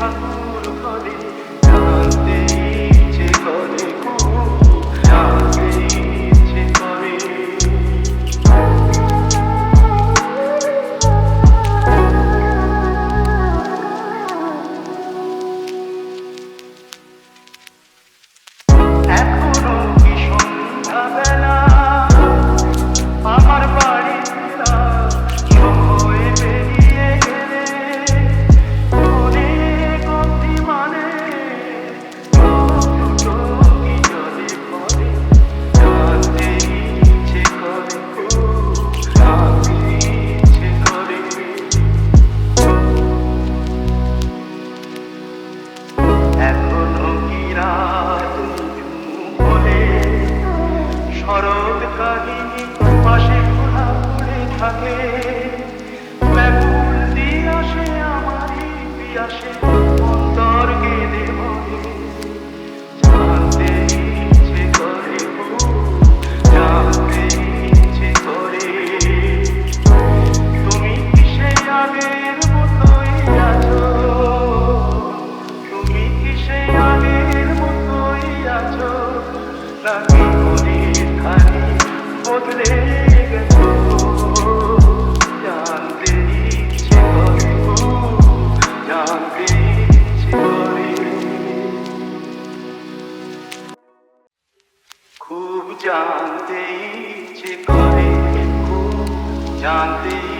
heart. শরৎ কাহিনী পাশে ঘোরা পড়ে থাকে। আসে তুমি আগের মতোই আছো? তুমি কি সেই আগের মতোই আছো? নাকি অনেকখানি বদলে গেছো জানতে ইচ্ছে করে জানতে ইচ্ছে করে খুব জানতে ইচ্ছে করে, খুব জানতে